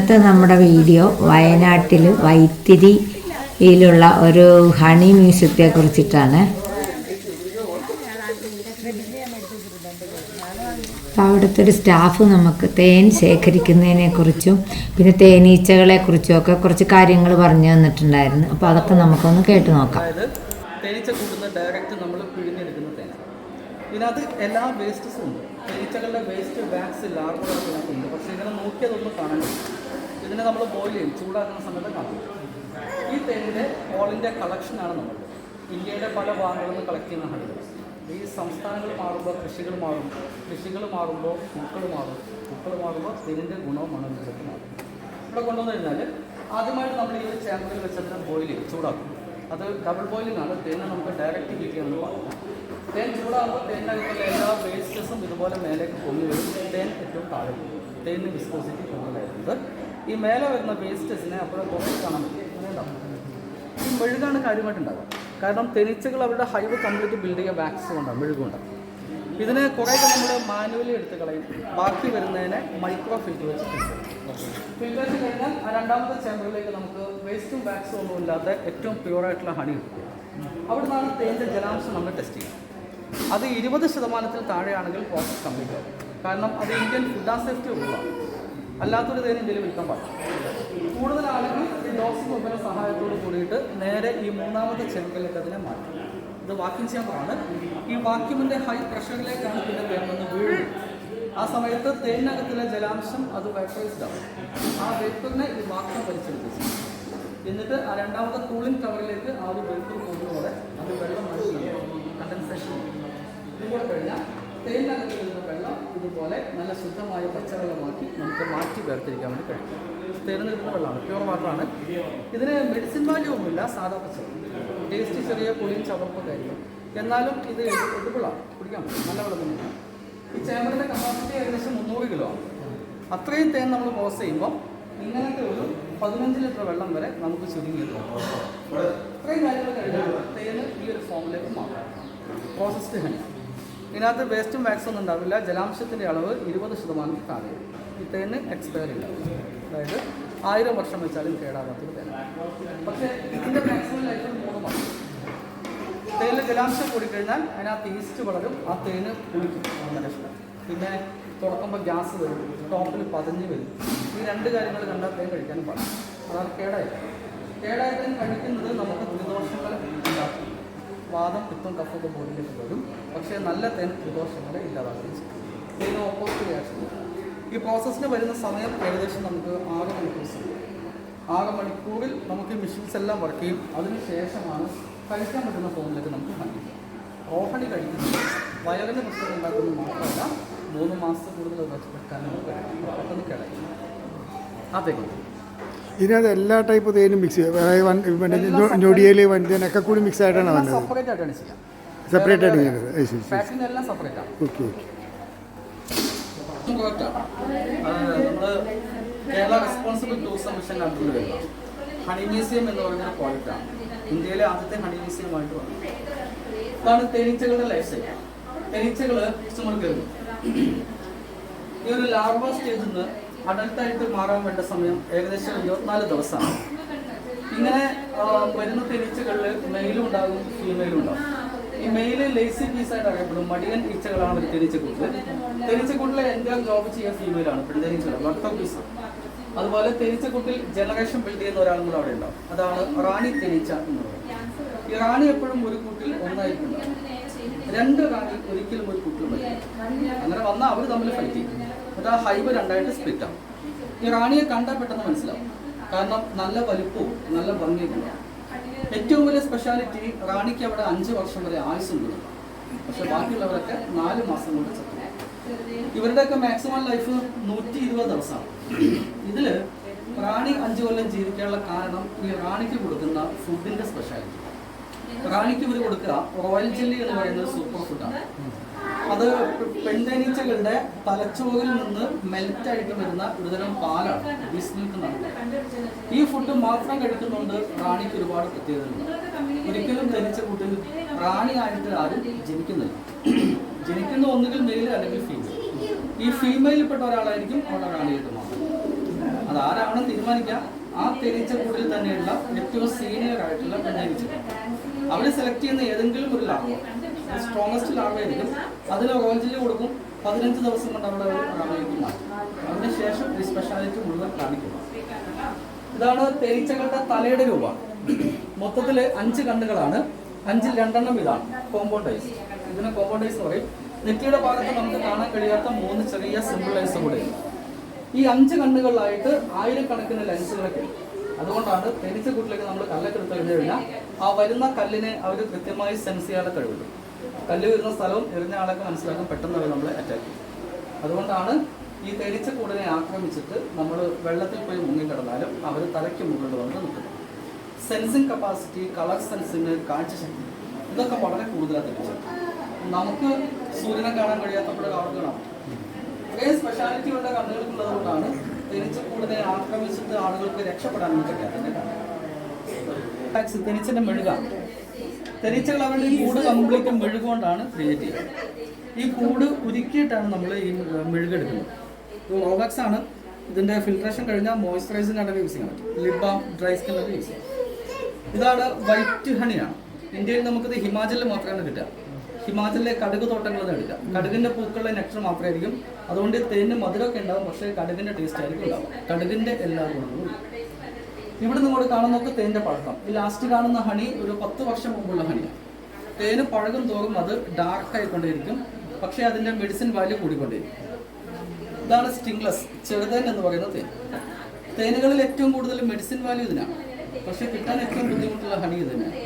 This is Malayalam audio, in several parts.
ഇന്നത്തെ നമ്മുടെ വീഡിയോ വയനാട്ടിൽ വൈത്തിരിയിലുള്ള ഒരു ഹണി മ്യൂസിയത്തെ കുറിച്ചിട്ടാണ്. അവിടുത്തെ ഒരു സ്റ്റാഫ് നമുക്ക് തേൻ ശേഖരിക്കുന്നതിനെ കുറിച്ചും പിന്നെ തേനീച്ചകളെ കുറിച്ചും ഒക്കെ കുറച്ച് കാര്യങ്ങൾ പറഞ്ഞു തന്നിട്ടുണ്ടായിരുന്നു. അപ്പോൾ അതൊക്കെ നമുക്കൊന്ന് കേട്ട് നോക്കാം. ഡയറക്റ്റ് നമ്മൾ പിഴിഞ്ഞെടുക്കുന്ന ഇതിനകത്ത് എല്ലാ വേസ്റ്റസും ഉണ്ട്. തേനീച്ചകളുടെ വേസ്റ്റ് വാക്സ് ലാർവകളൊക്കെ ഇതിനകത്തുണ്ട് പക്ഷേ ഇതിനെ നോക്കിയതൊന്നും കാണാൻ ഇതിനെ നമ്മൾ ബോയിൽ ചെയ്യും ചൂടാക്കുന്ന സമയത്ത് കാണും ഈ തേനിന്റെ ഓളിന്റെ കളക്ഷനാണ് നമ്മൾ. ഇന്ത്യയുടെ പല ഭാഗങ്ങളിൽ നിന്ന് കളക്ട് ചെയ്യുന്ന ഹണികൾ ഈ സംസ്ഥാനങ്ങൾ മാറുമ്പോൾ കൃഷികൾ മാറും. കൃഷികൾ മാറുമ്പോൾ പൂക്കൾ മാറും. പൂക്കൾ മാറുമ്പോൾ തേനിന്റെ ഗുണവും മണം ഇതൊക്കെ മാറും ഇവിടെ കൊണ്ടുവന്നു കഴിഞ്ഞാൽ ആദ്യമായിട്ട് നമ്മൾ ഈ ഒരു ചേമ്പറിൽ വെച്ചതിനെ ബോയിൽ ചെയ്യും ചൂടാക്കും. അത് ഡബിൾ ബോയിലിംഗ് ആണ്. തേനെ നമുക്ക് ഡയറക്റ്റ് ഹീറ്റ് ചെയ്യാമെന്ന് പറഞ്ഞു തേൻ ചൂടാകുമ്പോൾ തേനിനകത്തുള്ള എല്ലാ വേസ്റ്റസും ഇതുപോലെ മേലേക്ക് പൊങ്ങി വരും. തേൻ ഏറ്റവും താഴെ തേനിന് വിസ്കോസിറ്റി കൂടുതലായിരുന്നത് ഈ മേലെ വരുന്ന വേസ്റ്റസിനെ അപ്പോൾ കുറച്ച് കാണാൻ പറ്റും. ഈ മെഴുകാണ് കാര്യമായിട്ടുണ്ടാവുക. കാരണം തെനിച്ചകൾ അവരുടെ ഹൈവ് കംപ്ലീറ്റ് ബിൽഡ് ചെയ്യാൻ വാക്സ് കൊണ്ടാണ് മെഴുകുണ്ടാവും ഇതിനെ കുറേയൊക്കെ നമ്മൾ മാനുവലി എടുത്ത് കളയും. ബാക്കി വരുന്നതിനെ മൈക്രോ ഫിൽറ്റർ വെച്ച് ഫിൽറ്റർ വെച്ച് കഴിഞ്ഞാൽ ആ രണ്ടാമത്തെ ചേമ്പറിലേക്ക് നമുക്ക് വേസ്റ്റും വാക്സും ഒന്നും ഇല്ലാത്ത ഏറ്റവും പ്യൂറായിട്ടുള്ള ഹണി കിട്ടും. അവിടെ നിന്നാണ് തേന്റെ ജലാംശം നമ്മൾ ടെസ്റ്റ് ചെയ്യുക. അത് ഇരുപത് ശതമാനത്തിൽ താഴെയാണെങ്കിൽ പ്രോസസ് കംപ്ലീറ്റ് ആവും. കാരണം അത് ഇന്ത്യൻ ഫുഡ് ആൻഡ് സേഫ്റ്റി ഉള്ളതാണ് അല്ലാത്തൊരു തേൻ ഇന്ത്യയിൽ വിൽക്കാൻ പാടില്ല. കൂടുതൽ ആളുകൾ ഈ ഡോക്സ് മൊബൈൽ സഹായത്തോട് കൂടിയിട്ട് നേരെ ഈ മൂന്നാമത്തെ ചെമ്പിലേക്ക് അതിനെ മാറ്റും. ഇത് വാക്യൂം ചേമ്പറാണ് ഈ വാക്യൂമിന്റെ ഹൈ പ്രഷറിലേക്കാണ് പിന്നെ തേൻ വന്ന് വീഴുന്നത്. ആ സമയത്ത് തേനകത്തിലെ ജലാംശം അത് വേപ്പറൈസ്ഡ് ആവും ആ വേപ്പറിനെ ഈ വാക്യം പരിശോധിച്ചു. എന്നിട്ട് ആ രണ്ടാമത്തെ കൂളിംഗ് ടവറിലേക്ക് ആ ഒരു വേപ്പർ പോകുന്നതോടെ അത് വെള്ളം കണ്ടൻസേഷൻ. ഇതുകൂടെ കഴിഞ്ഞാൽ തേനിനകത്ത് വരുന്ന വെള്ളം ഇതുപോലെ നല്ല ശുദ്ധമായ പച്ചവെള്ളമാക്കി നമുക്ക് മാറ്റി വേർതിരിക്കാൻ വേണ്ടി കഴിയും തേനിൽ കിട്ടുന്ന വെള്ളമാണ് പ്യൂർ വാട്ടറാണ് ഇതിന് മെഡിസിൻ വാല്യൂ സാധാ പച്ചവെള്ളം. ടേസ്റ്റ് ചെറിയ പുളിയും ചവർപ്പൊക്കെ ആയിരിക്കും. എന്നാലും ഇത് എഡിബിളാണ് കുടിക്കാൻ നല്ല വെള്ളം തന്നെയാണ് ഈ ചേമ്പറിന്റെ കപ്പാസിറ്റി ഏകദേശം മുന്നൂറ് കിലോ ആണ്. അത്രയും തേൻ നമ്മൾ പ്രോസസ് ചെയ്യുമ്പോൾ ഇങ്ങനത്തെ ഒരു പതിനഞ്ച് ലിറ്റർ വെള്ളം വരെ നമുക്ക് ചുരുങ്ങി ഇത്രയും കാര്യങ്ങൾ കഴിഞ്ഞാൽ തേന് ഈ ഒരു ഫോമിലേക്ക് മാറാം പ്രോസസ്ഡ് ഹണി ഇതിനകത്ത് വേസ്റ്റും വാക്സും ഒന്നും ഉണ്ടാവില്ല. ജലാംശത്തിന്റെ അളവ് ഇരുപത് ശതമാനത്തിൽ താഴെ. ഈ തേന് എക്സ്പയർ ഉണ്ടാവും അതായത് ആയിരം വർഷം വെച്ചാലും കേടാകാത്തൊരു തേൻ പക്ഷേ ഇതിന്റെ മാക്സിമം ലൈഫ് മൂന്ന് മാസം. തേനിൽ ജലാംശം കൂടിക്കഴിഞ്ഞാൽ അതിനകത്ത് ഈസ്റ്റ് വളരും ആ തേന് നമ്മുടെ ഇഷ്ടം പിന്നെ തുറക്കുമ്പോൾ ഗ്യാസ് വരും. ടോപ്പിൽ പതഞ്ഞ് വരും. ഈ രണ്ട് കാര്യങ്ങൾ കണ്ടാൽ തേൻ കഴിക്കാനും പാടില്ല. അതാണ് കേടായി കേടായത്തിന് കഴിക്കുന്നത് നമുക്ക് ദുരിദോഷങ്ങൾ ഉണ്ടാക്കും വാദം പിത്തം കഫൊക്കെ ബോഡിയിലേക്ക് വരും. പക്ഷേ നല്ല തേൻ ത്രിദോഷങ്ങളെ ഇല്ലാതാക്കുകയും ചെയ്യും. ഓപ്പോസിറ്റ് റിയാക്ഷൻ ഈ പ്രോസസ്സിന് വരുന്ന സമയം ഏകദേശം നമുക്ക് ആറ് മണിക്കൂർ ആറ് മണിക്കൂറിൽ നമുക്ക് മെഷീൻസ് എല്ലാം വർക്ക് ചെയ്യും. അതിനുശേഷമാണ് കഴിക്കാൻ പറ്റുന്ന ഫോമിലേക്ക് നമുക്ക് ഹണി ഓഹണി കഴിക്കുന്നത് വയറിന് പ്രശ്നം ഉണ്ടാക്കുന്നത് മാത്രമല്ല മൂന്ന് മാസത്തിൽ കൂടുതൽ നമുക്ക് കഴിയും. പെട്ടെന്ന് കിടക്കും. അതൊക്കെ ഇതിനകത്ത് എല്ലാ ടൈപ്പ് തേനും മിക്സ് ചെയ്യും. അതായത് വൺ പിന്നെ ഞൊടിയൽ വൻതേനൊക്കെ കൂടി മിക്സ് ആയിട്ടാണ് വന്നത്. സെപ്പറേറ്റ് ആയിട്ടാണ് സെപ്പറേറ്റ് ആയിട്ട് ചെയ്യുന്നത്. അത് ശരി ശരി. പാക്കിംഗ് എല്ലാം സെപ്പറേറ്റ് ആണ്. ഓക്കെ ഓക്കെ നമ്മൾ കേരള റെസ്പോൺസിബിൾ ടൂറിസം മിഷൻ കണ്ടുകൊണ്ട് വരുന്ന ഹണി മ്യൂസിയം എന്ന് പറയുന്ന പ്രോജക്റ്റാണ് ഇന്ത്യയിലെ ആദ്യത്തെ ഹണി മ്യൂസിയമായിട്ട് വന്നു ഇതാണ് തേനീച്ചകളുടെ ലൈഫ് സൈക്കിൾ തേനീച്ചകൾ ചുമൽ കയറുന്നു. ഈ ഒരു ലാർവ സ്റ്റേജിൽ നിന്ന് അഡൽട്ടായിട്ട് മാറാൻ വേണ്ട സമയം ഏകദേശം ഇരുപത്തിനാല് ദിവസമാണ്. ഇങ്ങനെ വരുന്ന തേനീച്ചകളിൽ മെയിലും ഉണ്ടാകും ഫീമെയിലും ഉണ്ടാകും. ഈ മെയിൽ ലേസി പീസായിട്ട് അറിയപ്പെടും. മടിയൻ ഈച്ചകളാണ് ഒരു തേനീച്ചക്കൂട്ടിൽ തേനീച്ചക്കൂട്ടിലെ എന്റെ ജോബ് ചെയ്യുക ഫീമെയിലാണ് പെൺതേനീച്ചകൾ വർത്തം പീസ് അതുപോലെ തേനീച്ചക്കൂട്ടിൽ ജനറേഷൻ ബിൽഡ് ചെയ്യുന്ന ഒരാളും കൂടെ അവിടെ ഉണ്ടാവും. അതാണ് റാണി തേനീച്ച എന്ന് പറയുന്നത്. ഈ റാണി എപ്പോഴും ഒരു കൂട്ടിൽ ഒന്നായിരിക്കും. രണ്ട് റാണി ഒരിക്കലും ഒരു കൂട്ടിൽ അങ്ങനെ വന്നാൽ അവർ തമ്മിൽ ഫൈറ്റ് ചെയ്യും. എന്നിട്ട് ആ ഹൈവ് രണ്ടായിട്ട് സ്പ്ലിറ്റ് ആവും. ഈ റാണിയെ കണ്ടാൽ പെട്ടെന്ന് മനസ്സിലാവും. കാരണം നല്ല വലുപ്പവും നല്ല ഭംഗിയൊക്കെ ഏറ്റവും വലിയ സ്പെഷ്യാലിറ്റി റാണിക്ക് അവിടെ അഞ്ച് വർഷം വരെ ആയുസ്സുണ്ട് പക്ഷെ ബാക്കിയുള്ളവരൊക്കെ നാല് മാസം കൊണ്ട് ചത്തു. ഇവരുടെയൊക്കെ മാക്സിമം ലൈഫ് നൂറ്റി ഇരുപത് ദിവസമാണ്. ഇതിൽ റാണി അഞ്ചു കൊല്ലം ജീവിക്കാനുള്ള കാരണം ഈ റാണിക്ക് കൊടുക്കുന്ന ഫുഡിന്റെ സ്പെഷ്യാലിറ്റി റാണിക്ക് ഇവർ കൊടുക്കുക. റോയൽ ജെല്ലി എന്ന് പറയുന്നത് സൂപ്പർ ഫുഡാണ് അത് പെൺതേനീച്ചകളുടെ തലച്ചോറിൽ നിന്ന് മെൽറ്റ് ആയിട്ട് വരുന്ന ഒരുതരം പാലാണ് ബീസ് മിൽക്ക് എന്നാണ്. ഈ ഫുഡ് മാത്രം കഴിക്കുന്നുണ്ട് റാണിക്ക് ഒരുപാട് പ്രത്യേകതയുണ്ട്. ഒരിക്കലും തേനീച്ച കൂട്ടിൽ റാണിയായിട്ട് ആരും ജനിക്കുന്നില്ല. ജനിക്കുന്ന ഒന്നുകിൽ മെയിൽ അല്ലെങ്കിൽ ഫീമെയിൽ ഈ ഫീമെയിൽപ്പെട്ട ഒരാളായിരിക്കും അവിടെ റാണിയായിട്ട് മാറുന്നത്. അതാരാണെന്ന് തീരുമാനിക്കാം. ആ തേനീച്ച കൂട്ടിൽ തന്നെയുള്ള ഏറ്റവും സീനിയർ ആയിട്ടുള്ള പെണ്ണീച്ച അവർ സെലക്ട് ചെയ്യുന്ന ഏതെങ്കിലും ഒരു ലാഭം സ്ട്രോങ്സ്റ്റ് ലാഭമായിരിക്കും അതിൽ ഓറഞ്ചിൽ കൊടുക്കും. പതിനഞ്ച് ദിവസം കൊണ്ട് അവിടെ റാമയിലേക്ക് മാറ്റും. അതിനുശേഷം ഈ സ്പെഷ്യാലിറ്റി മുഴുവൻ കാണിക്കും ഇതാണ് തേനീച്ചകളുടെ തലയുടെ രൂപം. മൊത്തത്തിൽ അഞ്ച് കണ്ണുകളാണ്. അഞ്ചിൽ രണ്ടെണ്ണം ഇതാണ്. കോമ്പൗണ്ടൈസ് ഇതിനെ കോമ്പൗണ്ടൈസ് എന്ന് പറയും. നെറ്റിയുടെ ഭാഗത്ത് നമുക്ക് കാണാൻ കഴിയാത്ത മൂന്ന് ചെറിയ സിമ്പിളൈസ് കൂടെ. ഈ അഞ്ച് കണ്ണുകളിലായിട്ട് ആയിരക്കണക്കിന് ലെൻസുകളൊക്കെ അതുകൊണ്ടാണ് അതുകൊണ്ടാണ് തേനീച്ചക്കൂട്ടിലേക്ക് നമ്മൾ കല്ലൊക്കെ എടുത്തു കഴിഞ്ഞു കഴിഞ്ഞാൽ ആ വരുന്ന കല്ലിനെ അവർ കൃത്യമായി സെൻസ് ചെയ്യാനുള്ള കഴിവുണ്ട് കല്ല് വരുന്ന സ്ഥലവും എറിഞ്ഞ ആളൊക്കെ മനസ്സിലാക്കാൻ പെട്ടെന്ന് അവർ നമ്മളെ അറ്റാക്ക് ചെയ്യും. അതുകൊണ്ടാണ് ഈ തെരിച്ച കൂടിനെ ആക്രമിച്ചിട്ട് നമ്മൾ വെള്ളത്തിൽ പോയി മുങ്ങിക്കിടന്നാലും അവർ തലയ്ക്ക് മുകളിൽ വന്ന് നിൽക്കുന്നത് സെൻസിങ് കപ്പാസിറ്റി കളർ സെൻസിങ് കാഴ്ചശക്തി ഇതൊക്കെ വളരെ കൂടുതലാണ് തെളിച്ചത് നമുക്ക് സൂര്യനെ കാണാൻ കഴിയാത്തപ്പോൾ അവർക്ക് കാണാം ഒരേ സ്പെഷ്യാലിറ്റി ഉള്ള കണ്ണുകൾക്കുള്ളത് കൊണ്ടാണ് തേനീച്ചക്കൂടിനെ ആക്രമിച്ചിട്ട് ആളുകൾക്ക് രക്ഷപ്പെടാൻ കഴിയാത്ത തെരിച്ചിന്റെ മെഴുകാണ് തേനീച്ചകൾ അവരുടെ ഈ കൂട് കംപ്ലീറ്റ് മെഴുകൊണ്ടാണ് ക്രിയേറ്റ് ചെയ്യുന്നത്. ഈ കൂട് ഉരുക്കിയിട്ടാണ് നമ്മൾ ഈ മെഴുകെടുക്കുന്നത്. റോബക്സ് ആണ്. ഇതിന്റെ ഫിൽട്രേഷൻ കഴിഞ്ഞാൽ മോയ്സ്ചറൈസിംഗ് ആയിട്ട് യൂസ് ചെയ്യാൻ പറ്റും. ബാം ഡ്രൈ സ്കിന്നൊക്കെ യൂസ് ചെയ്യാം ഇതാണ് വൈറ്റ് ഹണിയാണ് ഇന്ത്യയിൽ നമുക്കിത് ഹിമാചലിൽ മാത്രമാണ് കിട്ടുക. ഹിമാചലിലെ കടുക് തോട്ടങ്ങളിൽ നിന്ന് എടുക്കുക. കടുകിന്റെ പൂക്കളുടെ നെക്ടർ മാത്രമായിരിക്കും. അതുകൊണ്ട് തേനിന് മധുരമൊക്കെ ഉണ്ടാവും പക്ഷേ കടുകിന്റെ ടേസ്റ്റ് ആയിരിക്കും ഉണ്ടാവും കടുകിന്റെ എല്ലാ ഗുണങ്ങളും ഇവിടെ നിങ്ങൾ കാണുന്നൊക്കെ തേന്റെ പഴക്കം. ഈ ലാസ്റ്റ് കാണുന്ന ഹണി ഒരു പത്ത് വർഷം മുമ്പുള്ള ഹണിയാണ് തേന് പഴകും തോറും അത് ഡാർക്ക് ആയിക്കൊണ്ടേയിരിക്കും. പക്ഷേ അതിന്റെ മെഡിസിൻ വാല്യൂ കൂടിക്കൊണ്ടേയിരിക്കും. ഇതാണ് സ്റ്റിംഗ്ലസ് ചെറുതേൻ എന്ന് പറയുന്ന തേൻ. തേനുകളിൽ ഏറ്റവും കൂടുതൽ മെഡിസിൻ വാല്യൂ ഇതിനാണ് പക്ഷെ കിട്ടാൻ ഏറ്റവും ബുദ്ധിമുട്ടുള്ള ഹണി ഇത് തന്നെയാണ്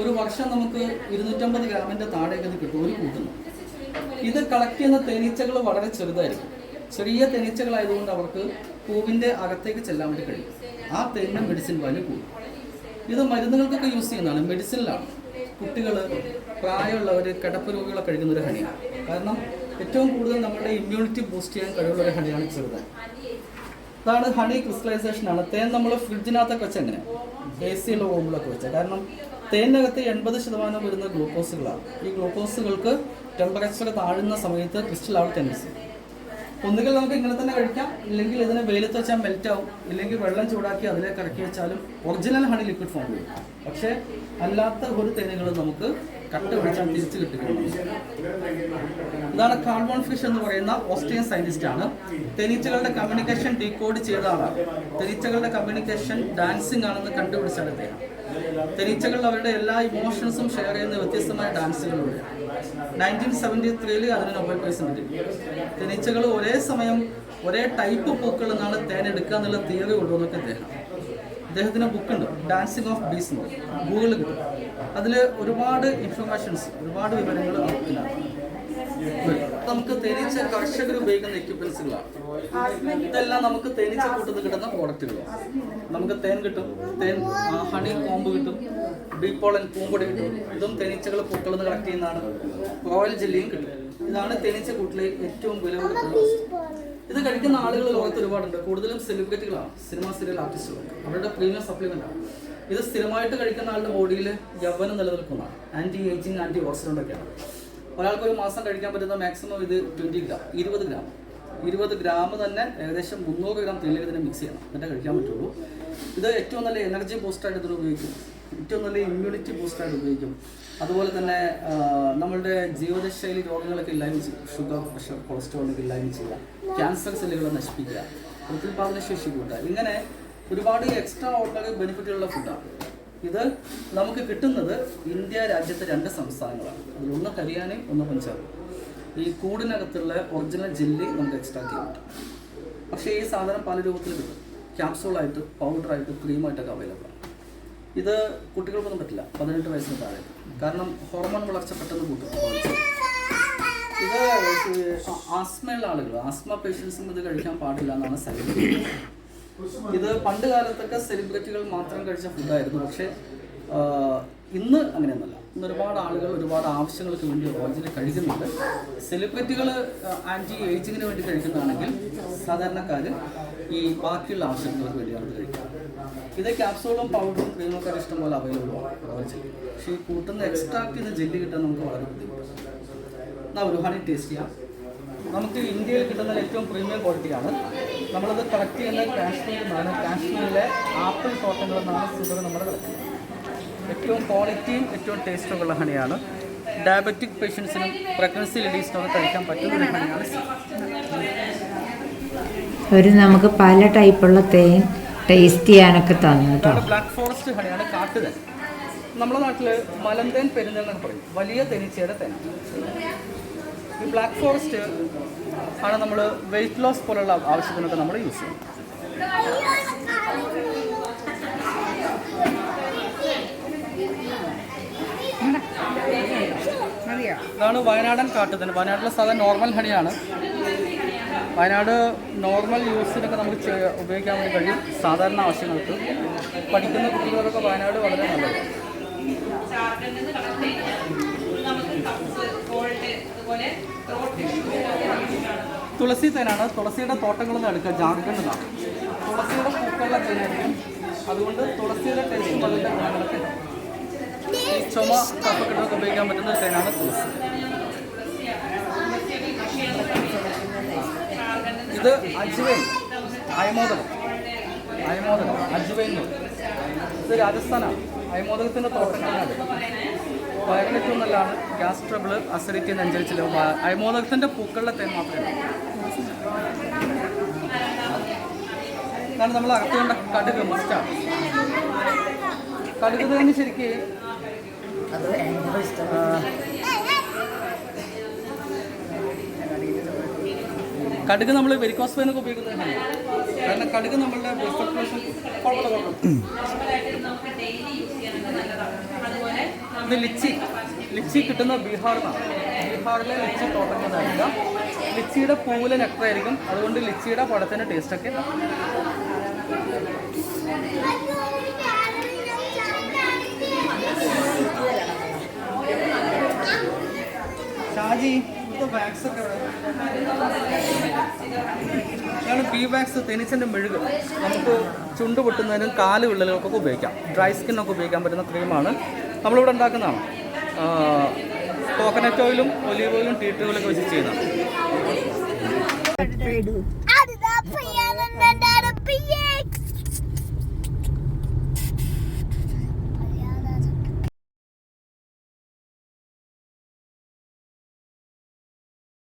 ഒരു വർഷം നമുക്ക് ഇരുന്നൂറ്റമ്പത് ഗ്രാമിന്റെ താഴേക്ക് ഇത് കിട്ടും ഒരു കൂട്ടുന്നു ഇത് കളക്ട് ചെയ്യുന്ന തേനീച്ചകൾ വളരെ ചെറുതായിരിക്കും. ചെറിയ തേനീച്ചകളായതുകൊണ്ട് അവർക്ക് പൂവിന്റെ അകത്തേക്ക് ചെല്ലാൻ വേണ്ടി കഴിയും. ആ തെങ്ങ് മെഡിസിൻ വാല്യൂ കൂടും ഇത് മരുന്നുകൾക്കൊക്കെ യൂസ് ചെയ്യുന്നതാണ്. മെഡിസിനിലാണ്. കുട്ടികൾ പ്രായമുള്ളവർ കിടപ്പ് രോഗികളൊക്കെ കഴിക്കുന്ന ഒരു ഹണിയാണ്. കാരണം ഏറ്റവും കൂടുതൽ നമ്മുടെ ഇമ്മ്യൂണിറ്റി ബൂസ്റ്റ് ചെയ്യാൻ കഴിവുള്ള ഒരു ഹണിയാണ് ചെറുതാൻ അതാണ് ഹണി ക്രിസ്റ്റലൈസേഷൻ ആണ്. തേൻ നമ്മൾ ഫ്രിഡ്ജിനകത്തൊക്കെ വെച്ച് എങ്ങനെ എ സിയുള്ള റൂമിലൊക്കെ വെച്ച്. കാരണം തേനിനകത്ത് എൺപത് ശതമാനം വരുന്ന ഗ്ലൂക്കോസുകളാണ് ഈ ഗ്ലൂക്കോസുകൾക്ക് ടെമ്പറേച്ചർ താഴുന്ന സമയത്ത് ക്രിസ്റ്റൽ ആവും ടെൻഡൻസി ഒന്നുകിൽ നമുക്ക് ഇങ്ങനെ തന്നെ കഴിക്കാം ഇല്ലെങ്കിൽ ഇതിനെ വെയിലത്ത് വെച്ചാൽ മെൽറ്റ് ആവും. ഇല്ലെങ്കിൽ വെള്ളം ചൂടാക്കി അതിലേക്ക് ഇറക്കി വെച്ചാലും ഒറിജിനൽ ഹണി ലിക്വിഡ് ഫോം ചെയ്യും. പക്ഷേ അല്ലാത്ത ഒരു തേനുകൾ നമുക്ക് കട്ട് പിടിച്ചാൽ തിരിച്ച് കിട്ടുകയുള്ളൂ ഇതാണ് കാർബോൺ ഫിഷ് എന്ന് പറയുന്ന ഓസ്ട്രിയൻ സയന്റിസ്റ്റ് ആണ്. തെനീച്ചകളുടെ കമ്മ്യൂണിക്കേഷൻ ഡീകോഡ് ചെയ്ത ആളാണ്. തേനീച്ചകളുടെ കമ്മ്യൂണിക്കേഷൻ ഡാൻസിംഗ് ആണെന്ന് കണ്ടുപിടിച്ചാൽ അദ്ദേഹം തേനീച്ചകൾ അവരുടെ എല്ലാ ഇമോഷൻസും ഷെയർ ചെയ്യുന്ന വ്യത്യസ്തമായ ഡാൻസുകളുണ്ട് നയന്റീൻ സെവന്റി ത്രീയിൽ അതിന് നൊബേൽ പ്രൈസ് കിട്ടി. തെനീച്ചകൾ ഒരേ സമയം ഒരേ ടൈപ്പ് പൂക്കൾ നിന്നാണ് തേൻ എടുക്കുക എന്നുള്ള തിയറി കൊണ്ടുവന്നൊക്കെ അദ്ദേഹം അദ്ദേഹത്തിന് ബുക്കുണ്ട് ഡാൻസിങ് ഓഫ് ബീസ് എന്ന് ഗൂഗിളിൽ കിട്ടും. അതിൽ ഒരുപാട് ഇൻഫർമേഷൻസ് ഒരുപാട് വിവരങ്ങൾ ഇതിലാണ് നമുക്ക് തേനീച്ച കർഷകർ ഉപയോഗിക്കുന്ന എക്യുപ്മെന്റ്സുകളാണ് ഇതെല്ലാം നമുക്ക് തേനീച്ച കൂട്ടത്തിൽ കിട്ടുന്ന പ്രോഡക്റ്റുകളാണ് നമുക്ക് തേൻ കിട്ടും. തേൻ ഹണി കോമ്പ് കിട്ടും. ബീപ്പോളൻ പൂമ്പൊടി കിട്ടും. ഇതും തേനീച്ചകൾ പൂക്കളിൽ നിന്ന് കളക്ട് ചെയ്യുന്നതാണ്. കോവൽ ജില്ലയും കിട്ടും. ഇതാണ് തേനീച്ച കൂട്ടിലെ ഏറ്റവും വില ഇത് കഴിക്കുന്ന ആളുകൾ ലോകത്ത് ഒരുപാടുണ്ട്. കൂടുതലും സെലിബ്രിറ്റികളാണ് സിനിമ സീരിയൽ ആർട്ടിസ്റ്റുകൾ അവരുടെ പ്രീമിയം സപ്ലിമെന്റ് ആണ്. ഇത് സ്ഥിരമായിട്ട് കഴിക്കുന്ന ആളുടെ ബോഡിയിൽ യൗവനം നിലനിൽക്കുന്നതാണ്. ആന്റി ഏജിങ് ആന്റി ഓക്സിഡന്റ് ഒക്കെയാണ്. ഒരാൾക്ക് ഒരു മാസം കഴിക്കാൻ പറ്റുന്ന മാക്സിമം ഇത് ട്വന്റി ഗ്രാം ഇരുപത് ഗ്രാം ഇരുപത് ഗ്രാം തന്നെ ഏകദേശം മുന്നൂറ് ഗ്രാം തേയില തന്നെ മിക്സ് ചെയ്യണം. എന്നിട്ട് കഴിക്കാൻ പറ്റുള്ളൂ. ഇത് ഏറ്റവും നല്ല എനർജി ബൂസ്റ്റായിട്ട് ഇതിന് ഉപയോഗിക്കും. ഏറ്റവും നല്ല ഇമ്മ്യൂണിറ്റി ബൂസ്റ്റായിട്ട് ഉപയോഗിക്കും. അതുപോലെ തന്നെ നമ്മളുടെ ജീവിതശൈലി രോഗങ്ങളൊക്കെ ഇല്ലായ്മ ചെയ്യും. ഷുഗർ പ്രഷർ കൊളസ്ട്രോളൊക്കെ ഇല്ലായ്മ ചെയ്യുക. ക്യാൻസർ സെല്ലുകളെ നശിപ്പിക്കുക. പ്രത്യുൽപാദന ശേഷി കൂട്ടുക. ഇങ്ങനെ ഒരുപാട് എക്സ്ട്രാ ഓർഡിനറി ബെനിഫിറ്റുള്ള ഫുഡാണ് ഇത് നമുക്ക് കിട്ടുന്നത് ഇന്ത്യ രാജ്യത്തെ രണ്ട് സംസ്ഥാനങ്ങളാണ്. ഒന്ന് ഹരിയാനയും ഒന്ന് പഞ്ചാബും. ഈ കൂടിനകത്തുള്ള ഒറിജിനൽ ജെല്ലി നമുക്ക് എക്സ്ട്രാക്ട് ചെയ്യാൻ പറ്റും. പക്ഷേ ഈ സാധനം പല രൂപത്തിൽ കിട്ടും. ക്യാപ്സൂളായിട്ട് പൗഡറായിട്ട് ക്രീമായിട്ടൊക്കെ അവൈലബിൾ ആണ്. ഇത് കുട്ടികൾക്കൊന്നും പറ്റില്ല. പതിനെട്ട് വയസ്സിന് താഴെ കാരണം ഹോർമോൺ വളർച്ച പെട്ടെന്ന് കൂട്ടും. ഇത് ആസ്മയുള്ള ആളുകൾ. ആസ്മ പേഷ്യൻസും ഇത് കഴിക്കാൻ പാടില്ല എന്നാണ് സൈഡ് ഇത് പണ്ട് കാലത്തൊക്കെ സെലിബ്രിറ്റികൾ മാത്രം കഴിച്ച ഫുഡായിരുന്നു. പക്ഷേ ഇന്ന് അങ്ങനെയൊന്നുമല്ല. ഇന്ന് ഒരുപാട് ആളുകൾ ഒരുപാട് ആവശ്യങ്ങൾക്ക് വേണ്ടി ഓറിജിനൽ കഴിക്കുന്നുണ്ട്. സെലിബ്രിറ്റികൾ ആന്റി ഏജിങ്ങിന് വേണ്ടി കഴിക്കുന്നതാണെങ്കിൽ സാധാരണക്കാർ ഈ ബാക്കിയുള്ള ആവശ്യങ്ങൾക്ക് വേണ്ടിയാണ് കഴിക്കുക ഇത് ക്യാപ്സൂളും പൗഡറും ക്രീമും ഒക്കെ ഇഷ്ടം പോലെ അവൈലബിൾ ആണ്. ഓറഞ്ചിൽ പക്ഷേ ഈ കൂട്ടുന്ന എക്സ്ട്രാക്ട് ചെയ്ത ജെല്ലി കിട്ടാൻ നമുക്ക് വളരെ ബുദ്ധിമുട്ടാണ്. എന്നാൽ ഒരു ഹണി ടേസ്റ്റ് ചെയ്യാം നമുക്ക് ഇന്ത്യയിൽ കിട്ടുന്ന ഏറ്റവും പ്രീമിയം ക്വാളിറ്റിയാണ് നമ്മളത് കളക്ട് ചെയ്യുന്നത് കാശ്മീരിൽ നിന്നാണ്. കാശ്മീരിലെ ആപ്പിൾ തോട്ടങ്ങളിൽ നിന്നാണ് സിഗർ നമ്മൾ കളക്ട് ചെയ്യുന്നത് ഏറ്റവും ക്വാളിറ്റിയും ഏറ്റവും ടേസ്റ്റും ഉള്ള ഹണിയാണ് ഡയബറ്റിക് പേഷ്യൻസിനും പ്രഗ്നൻസി ലേഡീസിനും ഒക്കെ കഴിക്കാൻ പറ്റുന്ന ഒരു ഹണിയാണ് ഒരു അവർ നമുക്ക് പല ടൈപ്പുള്ള തേൻ ടേസ്റ്റ് ചെയ്യാനൊക്കെ തന്നു കേട്ടോ. ബ്ലാക്ക് ഫോറസ്റ്റ് ഹണിയാണ് കാട്ടുതേൻ. നമ്മുടെ നാട്ടിൽ മലന്തേൻ പെരുന്തേൻ എന്നൊക്കെ പറയും. വലിയ തെനിച്ചയുടെ തേൻ ഈ ബ്ലാക്ക് ഫോറസ്റ്റ് ആണ് നമ്മൾ വെയിറ്റ് ലോസ് പോലുള്ള ആവശ്യത്തിനൊക്കെ നമ്മൾ യൂസ് ചെയ്യും ഇതാണ് വയനാടൻ കാട്ടുതേൻ വയനാട്ടിലെ സാധാരണ നോർമൽ ഹണിയാണ് വയനാട് നോർമൽ യൂസിനൊക്കെ നമുക്ക് ഉപയോഗിക്കാൻ വേണ്ടി കഴിയും. സാധാരണ ആവശ്യങ്ങൾക്ക്. പഠിക്കുന്ന കുട്ടികളൊക്കെ വയനാട് വളരെ തുളസി തേനാണ്. തുളസിയുടെ തോട്ടങ്ങളൊന്നും എടുക്കുക. ജാർഖണ്ഡിലാണ്. തുളസിയുടെ പൂക്കളുടെ തേനായിരിക്കും അതുകൊണ്ട് തുളസിയുടെ ടേസ്റ്റും. ഈ ചുമ കഫക്കെട്ടൊക്കെ ഉപയോഗിക്കാൻ പറ്റുന്ന തേനാണ് തുളസി. ഇത് അജ്വൈൻ. അയമോദകം. അയമോദകം. അജ്വൈൻ ഇത് രാജസ്ഥാനാണ്. അയമോദകത്തിന്റെ തോട്ടങ്ങളാണ് വയറിന് ഏറ്റവും നല്ലതാണ് ഗ്യാസ് ട്രബിൾ അസിഡിറ്റി നെഞ്ചരിച്ചില്ല അയമോദകത്തിന്റെ പൂക്കളുടെ തേൻ മാത്രമേ കാരണം നമ്മൾ നമ്മൾ അകത്തുകൊണ്ട കടുക് മസ്റ്റാണ് കടുക് തേന് ശരിക്ക് കടുക് നമ്മൾ വെരിക്കോസ് പേനൊക്കെ ഉപയോഗിക്കുന്നതാണ്. കാരണം കടുക് നമ്മളുടെ ബ്ലഡ് സർക്കുലേഷൻ കുഴപ്പമില്ല കുഴപ്പമില്ല ഇത് ലിച്ചി ലിച്ചി കിട്ടുന്ന ബീഹാറിലാണ് ബീഹാറിലെ ലിച്ചി തോട്ടങ്ങളായിരിക്കാം ലിച്ചിയുടെ പൂവിലെ നെക്ടറായിരിക്കും അതുകൊണ്ട് ലിച്ചിയുടെ പഴത്തിന്റെ ടേസ്റ്റൊക്കെ ഷാജി ഇതാണ് ബി വാക്സ് തെനിച്ചന്റെ മെഴുക്. നമുക്ക് ചുണ്ട് പൊട്ടുന്നതിനും കാൽ വിള്ളലുകൾക്കൊക്കെ ഉപയോഗിക്കാം. ഡ്രൈ സ്കിന്നൊക്കെ ഉപയോഗിക്കാൻ പറ്റുന്ന ക്രീമാണ് നമ്മളിവിടെ ഉണ്ടാക്കുന്നതാണ്. കോക്കനട്ട് ഓയിലും ഒലീവ് ഓയിലും ടീ ട്രീകളൊക്കെ വെച്ച് ചെയ്യുന്നതാണ്.